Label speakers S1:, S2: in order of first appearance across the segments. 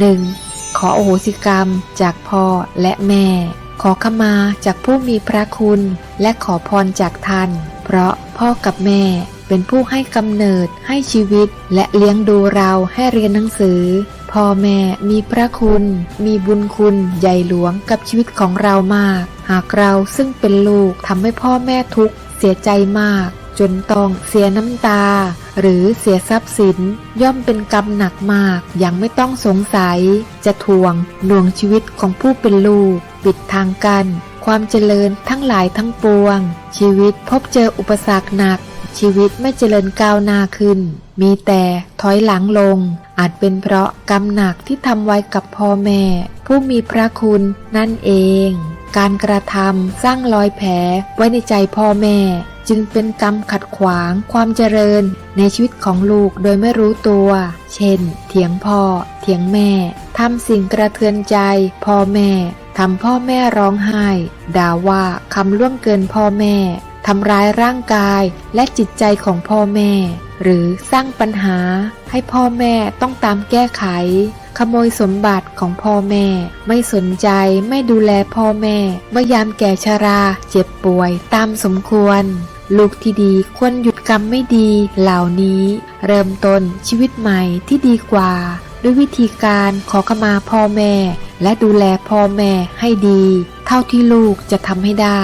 S1: 1. ขอโอโหสิกรรมจากพ่อและแม่ ขอขมาจากผู้มีพระคุณ และขอพรจากท่าน เพราะพ่อกับแม่เป็นผู้ให้กำเนิดให้ชีวิต และเลี้ยงดูเราให้เรียนหนังสือ พ่อแม่มีพระคุณ มีบุญคุณใหญ่หลวงกับชีวิตของเรามาก หากเราซึ่งเป็นลูกทำให้พ่อแม่ทุกข์เสียใจมาก จนต้องเสียน้ำตา หรือเสียทรัพย์สิน ย่อมเป็นกรรมหนักมากอย่างไม่ต้องสงสัย จะทวงหน่วงชีวิตของผู้เป็นลูก ปิดทางกัน ความเจริญทั้งหลายทั้งปวง ชีวิตพบเจออุปสรรคหนัก ชีวิตไม่เจริญก้าวหน้าขึ้น มีแต่ถอยหลังลง อาจเป็นเพราะกรรมหนักที่ทำไว้กับพ่อแม่ ผู้มีพระคุณนั่นเอง การกระทำสร้างรอยแผลไว้ในใจพ่อแม่ จึงเป็นกรรมขัดขวางความเจริญในชีวิตของลูกโดยไม่รู้ตัว เช่น เถียงพ่อ เถียงแม่ทำสิ่งกระเทือนใจ พ่อแม่ทำพ่อแม่ร้องไห้ ด่าว่าคำล่วงเกินพ่อแม่ ทำร้ายร่างกายและจิตใจของพ่อแม่ หรือสร้างปัญหาให้พ่อแม่ต้องตามแก้ไข ขโมยสมบัติของพ่อแม่ ไม่สนใจไม่ดูแลพ่อแม่ เมื่อยามแก่ชราเจ็บป่วยตามสมควร ลูกที่ดีควรหยุดกรรมไม่ดีเหล่านี้ เริ่มต้นชีวิตใหม่ที่ดีกว่า ด้วยวิธีการขอขมาพ่อแม่ และดูแลพ่อแม่ให้ดี เท่าที่ลูกจะทำให้ได้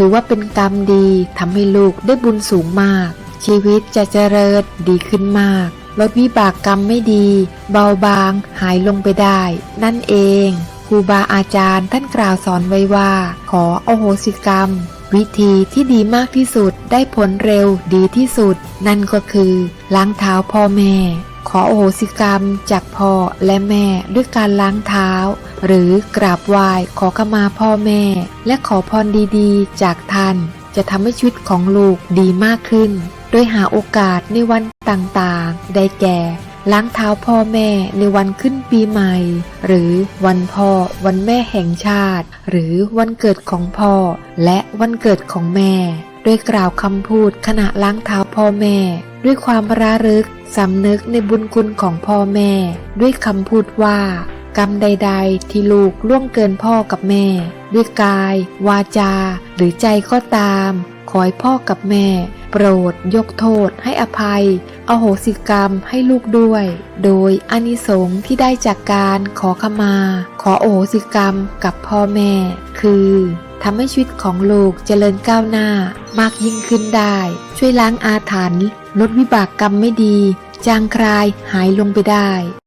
S1: ถือว่าเป็นกรรมดีทำให้ลูกได้บุญสูงมาก ชีวิตจะเจริญดีขึ้นมาก ลดวิบากกรรมไม่ดี เบาบาง หายลงไปได้ นั่นเองครูบาอาจารย์ท่านกล่าวสอนไว้ว่า ขออโหสิกรรม วิธีที่ดีมากที่สุดได้ผลเร็วดีที่สุด นั่นก็คือล้างเท้าพ่อแม่ ขอโอโหสิกรรมจากพ่อและแม่ด้วยการล้างเท้า หรือกราบไหว้ขอขมาพ่อแม่ และขอพรดีๆ จากท่าน จะทำให้ชีวิตของลูกดีมากขึ้น โดยหาโอกาสในวันต่างๆ ได้แก่ ล้างเท้าพ่อแม่ในวันขึ้นปีใหม่ หรือวันพ่อวันแม่แห่งชาติ หรือวันเกิดของพ่อและวันเกิดของแม่ โดยกล่าวคำพูดขณะล้างเท้าพ่อแม่ ด้วยความระลึกสำนึกในบุญคุณของพ่อแม่ ด้วยคำพูดว่า กรรมใด ๆ ที่ลูกล่วงเกินพ่อกับแม่ ด้วยกาย วาจา หรือใจก็ตาม ขอให้พ่อกับแม่ โปรด ยกโทษ ให้อภัย อโหสิกรรมให้ลูกด้วย โดยอานิสงส์ที่ได้จากการขอขมา ขอโอโหสิกรรมกับพ่อแม่ คือำให้ชีวิตของลูกเจริญก้าวหน้ามากยิ่งขึ้นได้ ช่วยล้างอาถรรพ์ลดวิบากกรรมไม่ดี จางคลายหายลงไปได้